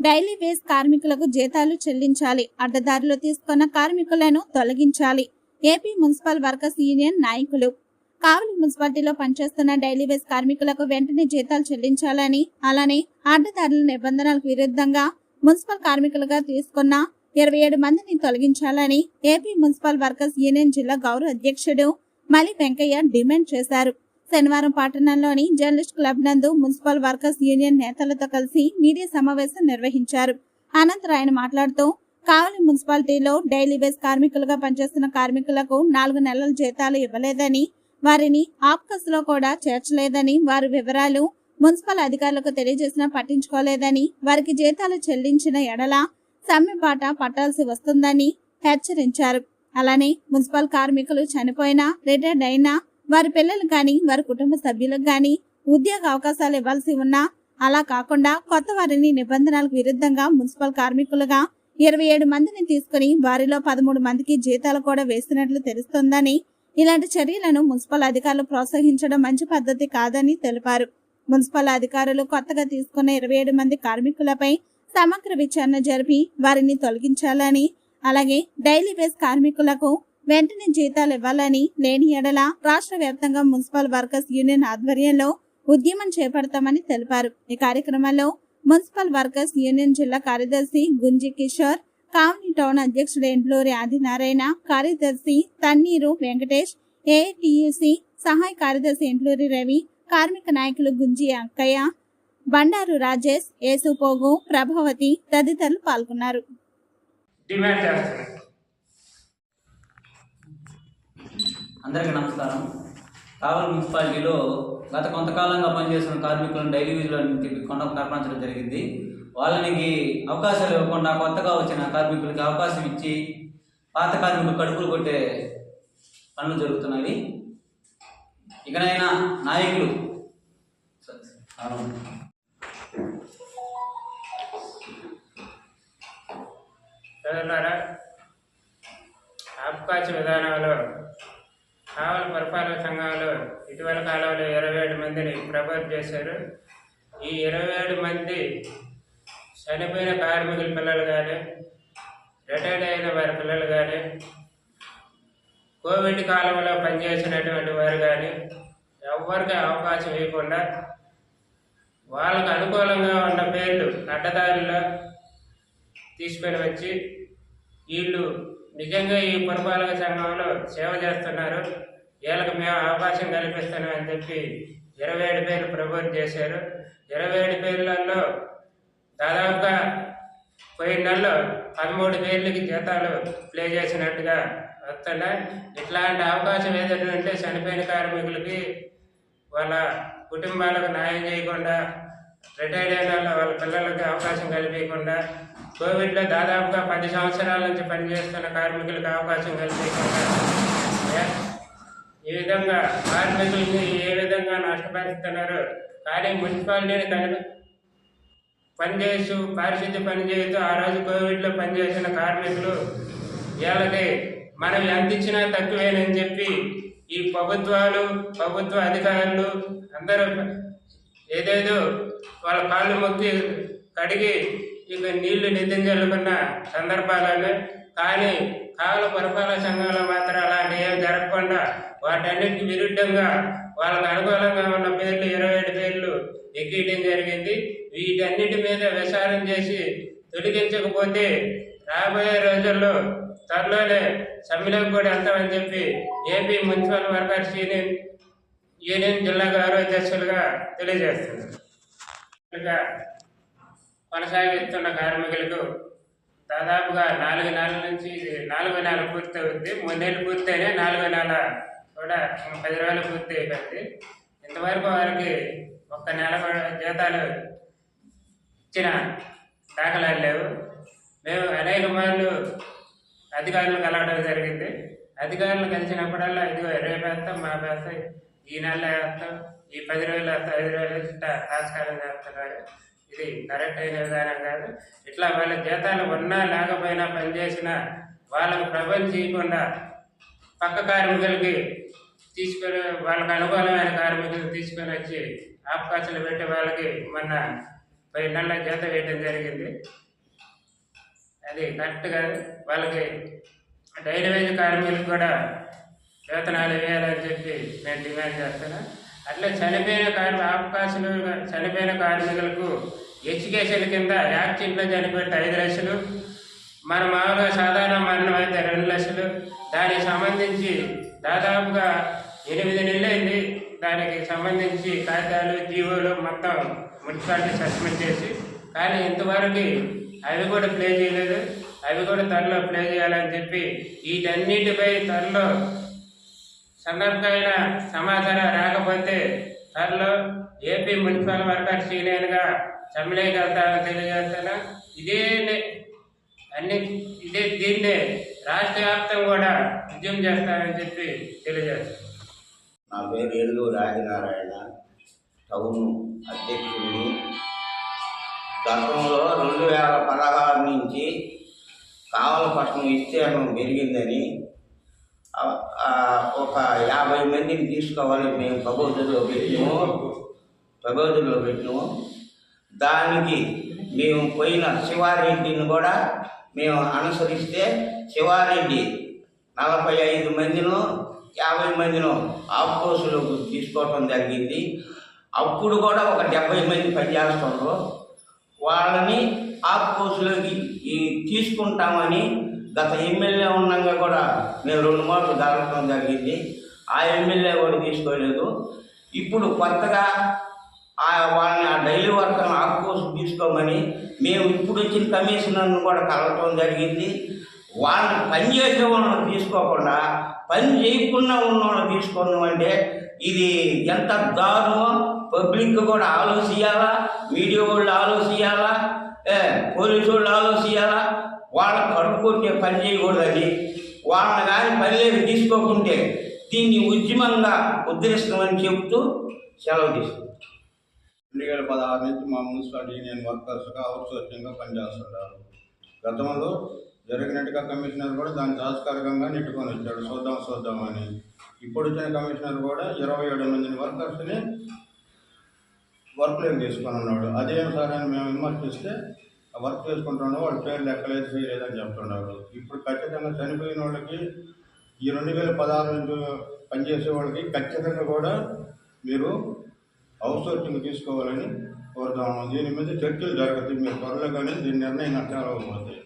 Daily వేస్ కార్మికులకు జీతాలు చెల్లించాలి. అడ్డదారిలో తీసుకున్న కార్మికులను తొలగించాలి. ఏపీ మున్సిపల్ వర్కర్స్ యూనియన్ నాయకులు. కావలి మున్సిపాలిటీలో పనిచేస్తున్న డైలీ వేస్ కార్మికులకు వెంటనే జీతాలు చెల్లించాలని అలానే అడ్డదారుల నిబంధనలకు విరుద్ధంగా మున్సిపల్ కార్మికులుగా తీసుకున్న ఇరవై ఏడు మందిని తొలగించాలని ఏపీ మున్సిపల్ వర్కర్స్ యూనియన్ జిల్లా గౌరవ అధ్యక్షుడు మలి వెంకయ్య డిమాండ్ చేశారు. శనివారం పట్టణంలోని జర్నలిస్ట్ క్లబ్ నందు మున్సిపల్ వర్కర్స్ యూనియన్ నేతలతో కలిసి మీడియా సమావేశం నిర్వహించారు. అనంతరం ఆయన మాట్లాడుతూ కావలి మున్సిపాలిటీలో డైలీ బేస్ కార్మికులుగా పనిచేస్తున్న కార్మికులకు నాలుగు నెలల జీతాలు ఇవ్వలేదని వారిని ఆప్కస్లో కూడా చేర్చలేదని వారి వివరాలు మున్సిపల్ అధికారులకు తెలియజేసినా పట్టించుకోలేదని వారికి జీతాలు చెల్లించిన ఎడల సమ్మె బాట పట్టాల్సి వస్తుందని హెచ్చరించారు. అలానే మున్సిపల్ కార్మికులు చనిపోయినా రిటైర్డ్ అయినా వారి పిల్లలు కానీ వారి కుటుంబ సభ్యులకు కానీ ఉద్యోగ అవకాశాలు ఇవ్వాల్సి ఉన్నా అలా కాకుండా కొత్త వారిని నిబంధనలకు విరుద్ధంగా మున్సిపల్ కార్మికులుగా ఇరవై ఏడు మందిని తీసుకుని వారిలో పదమూడు మందికి జీతాలు కూడా వేస్తున్నట్లు తెలుస్తోందని ఇలాంటి చర్యలను మున్సిపల్ అధికారులు ప్రోత్సహించడం మంచి పద్ధతి కాదని తెలిపారు. మున్సిపల్ అధికారులు కొత్తగా తీసుకున్న ఇరవై ఏడు మంది కార్మికులపై సమగ్ర విచారణ జరిపి వారిని తొలగించాలని అలాగే డైలీ బేస్ కార్మికులకు వెంటనే జీతాలు ఇవ్వాలని లేని ఎడల రాష్ట్ర వ్యాప్తంగా మున్సిపల్ వర్కర్స్ యూనియన్ ఆధ్వర్యంలో ఉద్యమం చేపడతామని తెలిపారు. ఈ కార్యక్రమంలో మున్సిపల్ వర్కర్స్ యూనియన్ జిల్లా కార్యదర్శి గుంజి కిషోర్ కావని టౌన్ అధ్యక్షుడు ఎండ్లూరి ఆదినారాయణ కార్యదర్శి తన్నీరు వెంకటేష్ ఏఐటియుసి సహాయ కార్యదర్శి ఎండ్లూరి రవి కార్మిక నాయకులు గుంజి అంకయ్య బండారు రాజేష్ ఏసుపోగు ప్రభావతి తదితరులు పాల్గొన్నారు. డిమాండ్ చేస్తున్నాం అందరికీ నమస్కారం. కావలి మున్సిపాలిటీలో గత కొంతకాలంగా పనిచేస్తున్న కార్మికులను డైలీ వీధులను తిప్పి కొండ కల్పించడం జరిగింది. వాళ్ళనికి అవకాశాలు ఇవ్వకుండా కొత్తగా వచ్చిన కార్మికులకి అవకాశం ఇచ్చి పాత కార్మికులు కడుపులు కొట్టే పనులు జరుగుతున్నాయి ఇకనైనా నాయకులు అవకాశ విధానంలో. కావల పరిపాలన సంఘాలు ఇటీవల కాలంలో ఇరవై ఏడు మందిని ప్రపోజ్ చేశారు. ఈ ఇరవై ఏడు మంది చనిపోయిన కార్మికుల పిల్లలు కానీ రిటైర్డ్ అయిన వారి పిల్లలు కానీ కోవిడ్ కాలంలో పనిచేసినటువంటి వారు కానీ ఎవరికి అవకాశం ఇవ్వకుండా వాళ్ళకు అనుకూలంగా ఉన్న పేర్లు అడ్డదారిలో తీసుకొని వచ్చి వీళ్ళు నిజంగా ఈ పురపాలక సంఘంలో సేవ చేస్తున్నారు. వీళ్ళకి మేము అవకాశం కల్పిస్తున్నామని చెప్పి ఇరవై ఏడు పేర్లు ప్రపోజ్ చేశారు. ఇరవై ఏడు పేర్లలో దాదాపుగా పోయిన నెలలో పదమూడు పేర్లకి జీతాలు ప్లే చేసినట్టుగా వస్తున్నాయి. ఇట్లాంటి అవకాశం ఏదైనా ఉంటే చనిపోయిన కార్మికులకి వాళ్ళ కుటుంబాలకు న్యాయం చేయకుండా రిటైర్డ్ అయిన వాళ్ళ పిల్లలకు అవకాశం కల్పించకుండా కోవిడ్లో దాదాపుగా పది సంవత్సరాల నుంచి పనిచేస్తున్న కార్మికులకు అవకాశం కల్పించకుండా ఈ విధంగా కార్మికుల్ని ఏ విధంగా నష్టపరుస్తున్నారు? కానీ మున్సిపాలిటీని కలిపి పనిచేస్తూ పారిశుద్ధ్య పని చేస్తూ ఆ రోజు కోవిడ్లో పనిచేసిన కార్మికులు వీళ్ళకి మనం ఎంత ఇచ్చినా తక్కువేనని చెప్పి ఈ ప్రభుత్వాలు ప్రభుత్వ అధికారులు అందరూ ఏదేదో వాళ్ళ కాళ్ళు మొక్కి కడిగి ఇక నీళ్ళు నిద్యం చల్లుకున్న సందర్భాలను కానీ కావల పరిపాలన సంఘంలో మాత్రం అలాంటి ఏం జరగకుండా వాటన్నిటికి విరుద్ధంగా వాళ్ళకు అనుకూలంగా ఉన్న పేర్లు ఇరవై ఏడు పేర్లు ఎక్కియడం జరిగింది. వీటన్నిటి మీద విచారం చేసి తొలగించకపోతే రాబోయే రోజుల్లో త్వరలోనే సమ్మెలకు కూడా వెళ్తామని చెప్పి AP municipal workers union union జిల్లా గౌరవ అధ్యక్షులుగా తెలియజేస్తుంది కొనసాగిస్తున్న కార్మికులకు దాదాపుగా నాలుగు నెలల నుంచి నాలుగు నెలలు పూర్తి అవుద్ది మూడేళ్ళు పూర్తయినా నాలుగు నెల కూడా పది రోజులు పూర్తి అయిపోయింది. ఇంతవరకు వారికి ఒక్క నెల కూడా జీతాలు ఇచ్చిన దాఖలాలు లేవు. మేము అనేక మార్లు అధికారులు కలవడం జరిగింది. అధికారులు కలిసినప్పుడల్లా ఇదిగో ఇరవై వేస్తాం మా వేస్తాం ఈ నెల వేస్తాం ఈ పది రోజులు వేస్తాం ఐదు రోజులు ఇట్లా ఆస్కారం చేస్తున్నారు. ఇది కరెక్ట్ అయిన విధానం కాదు. ఇట్లా వాళ్ళ జీతాలు ఉన్నా లేకపోయినా పనిచేసినా వాళ్ళకు ప్రబంధం చేయకుండా పక్క కార్మికులకి తీసుకొని వాళ్ళకి అనుకూలమైన కార్మికులు తీసుకొని వచ్చి అవకాశాలు పెట్టి వాళ్ళకి మొన్న పది నెలల జీతం వేయడం జరిగింది. అది కరెక్ట్ కాదు. వాళ్ళకి డైలీ వేజ్ కార్మికులకు కూడా వేతనాలు వేయాలని చెప్పి నేను డిమాండ్ చేస్తాను అట్లా చనిపోయిన కార్మి అవకాశాలు చనిపోయిన కార్మికులకు ఎడ్యుకేషన్ కింద యాక్సిడెంట్లో చనిపోతే ఐదు లక్షలు మన మామూలుగా సాధారణ మరణం అయితే రెండు లక్షలు. దానికి సంబంధించి దాదాపుగా ఎనిమిది నెలలైంది. దానికి సంబంధించి కాగితాలు జీవోలు మొత్తం మున్సిపాలిటీ సస్పెండ్ చేసి కానీ ఇంతవరకు అవి కూడా ప్లే చేయలేదు. అవి కూడా త్వరలో ప్లే చేయాలని చెప్పి వీటన్నిటిపై త్వరలో సందర్భమైన సమాచారం రాకపోతే త్వరలో ఏపీ మున్సిపల్ వర్కర్స్ యూనియన్గా సమ్మెలోకి వెళ్తానని తెలియజేస్తాను ఇదే అన్ని ఇదే దీన్నే రాష్ట్ర వ్యాప్తం కూడా ఉద్యమం చేస్తానని చెప్పి తెలియజేస్తాను నా పేరు ఏలూరు రాజనారాయణ. టౌన్ అధ్యక్షుడిని. గతంలో రెండు వేల పదహారు నుంచి కావల పట్టణం విస్తీర్ణం పెరిగిందని ఒక యాభై మందిని తీసుకోవాలి మేము ప్రబోధుల్లో పెట్టినాము. ప్రబోధుల్లో పెట్టినాము. దానికి మేము పోయిన శివారెడ్డిని కూడా మేము అనుసరిస్తే శివారెడ్డి నలభై ఐదు మందిను యాభై మందిను ఆఫ్కోర్సులోకి తీసుకోవటం జరిగింది. అప్పుడు కూడా ఒక డెబ్బై మంది పనిచేస్తున్నారు వాళ్ళని ఆఫ్కోర్సులోకి ఈ తీసుకుంటామని గత ఎమ్మెల్యే ఉన్నాక కూడా మేము రెండు మార్లు జరగటం జరిగింది. ఆ ఎమ్మెల్యే కూడా తీసుకోలేదు. ఇప్పుడు కొత్తగా ఆ వాళ్ళని ఆ డైలీ వర్కర్ని ఆఫ్కోర్స్ తీసుకోమని మేము ఇప్పుడు వచ్చిన కమిషనర్ను కూడా కలవటం జరిగింది. వాళ్ళని పని చేసే వాళ్ళని తీసుకోకుండా పని చేయకుండా ఉన్న వాళ్ళని తీసుకున్నాం అంటే ఇది ఎంత దారుణమో పబ్లిక్ కూడా ఆలోచించాలా మీడియా వాళ్ళు ఆలోచించాలా పోలీసు వాళ్ళు ఆలోచించాలా వాళ్ళ కడుపు పని చేయకూడదు అది. వాళ్ళని కానీ పనిలోకి తీసుకోకుంటే దీన్ని ఉద్యమంగా ఉద్ధరిస్తామని చెబుతూ సెలవు తీసుకుంటాం. రెండు వేల పదహారు నుంచి మా మున్సిపాలిటీ యూనియన్ వర్కర్స్గా అవుట్సోర్సింగ్గా పనిచేస్తున్నారు గతంలో జరిగినట్టుగా కమిషనర్ కూడా దాన్ని తాత్కాలికంగా నెట్టుకొని వచ్చాడు. చూద్దాం చూద్దాం అని. ఇప్పుడు వచ్చిన కమిషనర్ కూడా ఇరవై ఏడు మందిని వర్కర్స్ని వర్క్లోకి తీసుకొని ఉన్నాడు. అదేం సార్ అని మేము విమర్శిస్తే వర్క్ చేసుకుంటున్నాడు వాళ్ళ పేరు లెక్కలేదు చేయలేదని చెప్తున్నారు. ఇప్పుడు ఖచ్చితంగా చనిపోయిన వాళ్ళకి ఈ రెండు వేల పదహారు నుంచి పనిచేసే వాళ్ళకి ఖచ్చితంగా కూడా మీరు అవుట్సోర్సింగ్ తీసుకోవాలని కోరుతాము దీని మీద చర్చలు జరుగుతాయి మీరు త్వరలో కానీ దీని నిర్ణయం నష్టాలు అవుతుంది